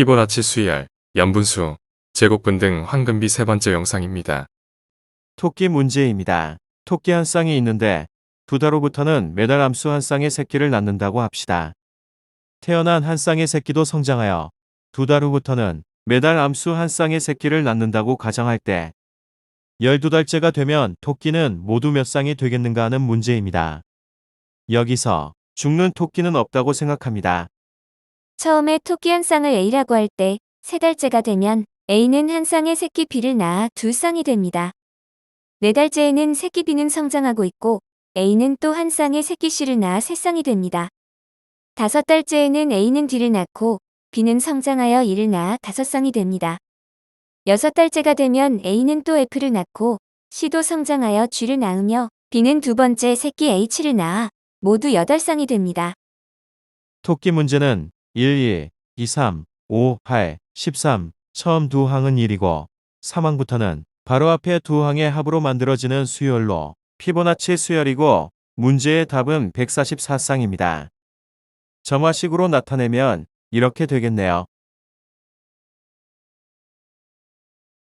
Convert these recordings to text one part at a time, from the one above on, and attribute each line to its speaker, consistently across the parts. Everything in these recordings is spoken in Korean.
Speaker 1: 피보나치 수열, 연분수, 제곱근 등 황금비 세 번째 영상입니다.
Speaker 2: 토끼 문제입니다. 토끼 한 쌍이 있는데 두달 후부터는 매달 암수 한 쌍의 새끼를 낳는다고 합시다. 태어난 한 쌍의 새끼도 성장하여 두 달 후부터는 매달 암수 한 쌍의 새끼를 낳는다고 가정할 때 12달째가 되면 토끼는 모두 몇 쌍이 되겠는가 하는 문제입니다. 여기서 죽는 토끼는 없다고 생각합니다.
Speaker 3: 처음에 토끼 한 쌍을 A라고 할 때 세 달째가 되면 A는 한 쌍의 새끼 B를 낳아 두 쌍이 됩니다. 네 달째에는 새끼 B는 성장하고 있고 A는 또 한 쌍의 새끼 C를 낳아 세 쌍이 됩니다. 다섯 달째에는 A는 D를 낳고 B는 성장하여 이를 낳아 다섯 쌍이 됩니다. 여섯 달째가 되면 A는 또 F를 낳고 C도 성장하여 G를 낳으며 B는 두 번째 새끼 H를 낳아 모두 여덟 쌍이 됩니다.
Speaker 2: 토끼 문제는 1, 2, 2, 3, 5, 8, 13, 처음 두 항은 1이고 3항부터는 바로 앞에 두 항의 합으로 만들어지는 수열로 피보나치 수열이고 문제의 답은 144쌍입니다. 점화식으로 나타내면 이렇게 되겠네요.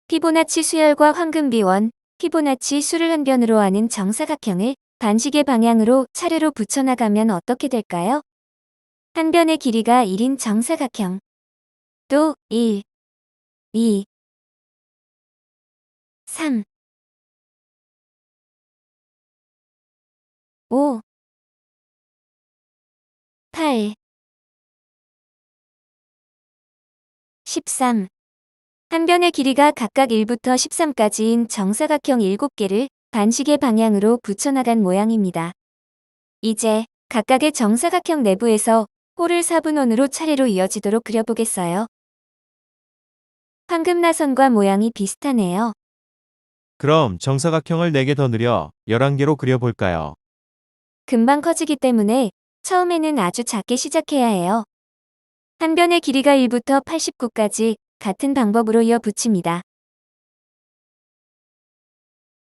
Speaker 3: 피보나치 수열과 황금비원, 피보나치 수를 한 변으로 하는 정사각형을 반식의 방향으로 차례로 붙여나가면 어떻게 될까요? 한 변의 길이가 1인 정사각형. 또 1, 2, 3, 5, 8, 13. 한 변의 길이가 각각 1부터 13까지인 정사각형 7개를 반식의 방향으로 붙여나간 모양입니다. 이제 각각의 정사각형 내부에서 홀을 4분원으로 차례로 이어지도록 그려보겠어요. 황금나선과 모양이 비슷하네요.
Speaker 2: 그럼 정사각형을 4개 더 늘려 11개로 그려볼까요?
Speaker 3: 금방 커지기 때문에 처음에는 아주 작게 시작해야 해요. 한 변의 길이가 1부터 89까지 같은 방법으로 이어 붙입니다.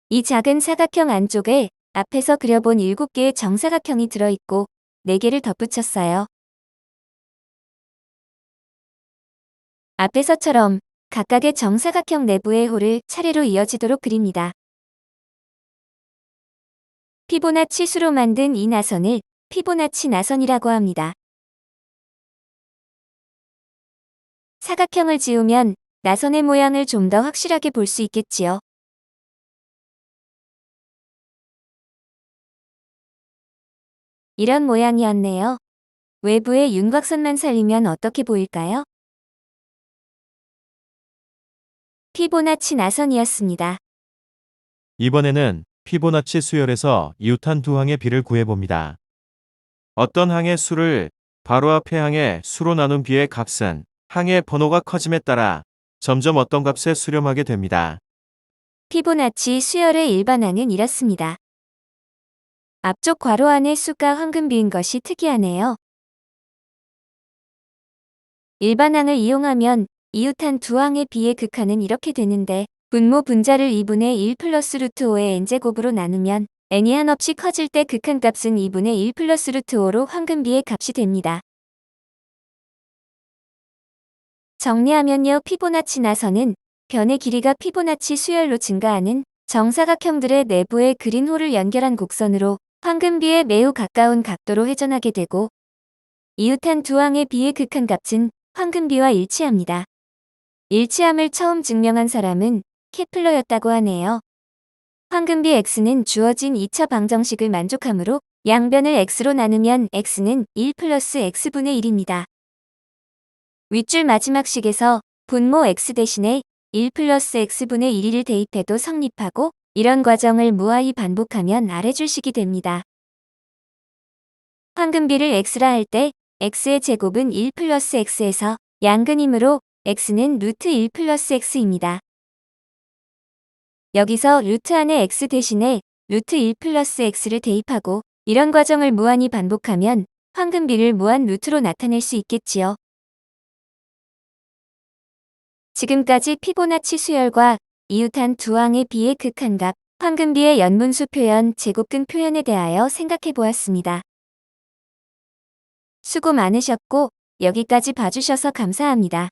Speaker 3: 이 작은 사각형 안쪽에 앞에서 그려본 7개의 정사각형이 들어있고 4개를 덧붙였어요. 앞에서처럼 각각의 정사각형 내부의 홀을 차례로 이어지도록 그립니다. 피보나치 수로 만든 이 나선을 피보나치 나선이라고 합니다. 사각형을 지우면 나선의 모양을 좀 더 확실하게 볼 수 있겠지요. 이런 모양이었네요. 외부의 윤곽선만 살리면 어떻게 보일까요? 피보나치 나선이었습니다.
Speaker 2: 이번에는 피보나치 수열에서 이웃한 두 항의 비를 구해봅니다. 어떤 항의 수를 바로 앞의 항의 수로 나눈 비의 값은 항의 번호가 커짐에 따라 점점 어떤 값에 수렴하게 됩니다.
Speaker 3: 피보나치 수열의 일반항은 이렇습니다. 앞쪽 괄호 안의 수가 황금비인 것이 특이하네요. 일반항을 이용하면 이웃한 두 항의 비의 극한은 이렇게 되는데 분모 분자를 2분의 1 플러스 루트 5의 n제곱으로 나누면 n이 한없이 커질 때 극한값은 2분의 1 플러스 루트 5로 황금비의 값이 됩니다. 정리하면요 피보나치 나선은 변의 길이가 피보나치 수열로 증가하는 정사각형들의 내부에 그린 홀을 연결한 곡선으로 황금비에 매우 가까운 각도로 회전하게 되고 이웃한 두 항의 비의 극한값은 황금비와 일치합니다. 일치함을 처음 증명한 사람은 케플러였다고 하네요. 황금비 x는 주어진 2차 방정식을 만족하므로 양변을 x로 나누면 x는 1 플러스 x분의 1입니다. 윗줄 마지막 식에서 분모 x 대신에 1 플러스 x분의 1을 대입해도 성립하고 이런 과정을 무하히 반복하면 아래줄 식이 됩니다. 황금비를 x라 할 때 x의 제곱은 1 플러스 x에서 양근이므로 x는 루트 1 플러스 x입니다. 여기서 루트 안에 x 대신에 루트 1 플러스 x를 대입하고 이런 과정을 무한히 반복하면 황금비를 무한 루트로 나타낼 수 있겠지요. 지금까지 피보나치 수열과 이웃한 두 항의 비의 극한값, 황금비의 연분수 표현, 제곱근 표현에 대하여 생각해 보았습니다. 수고 많으셨고 여기까지 봐주셔서 감사합니다.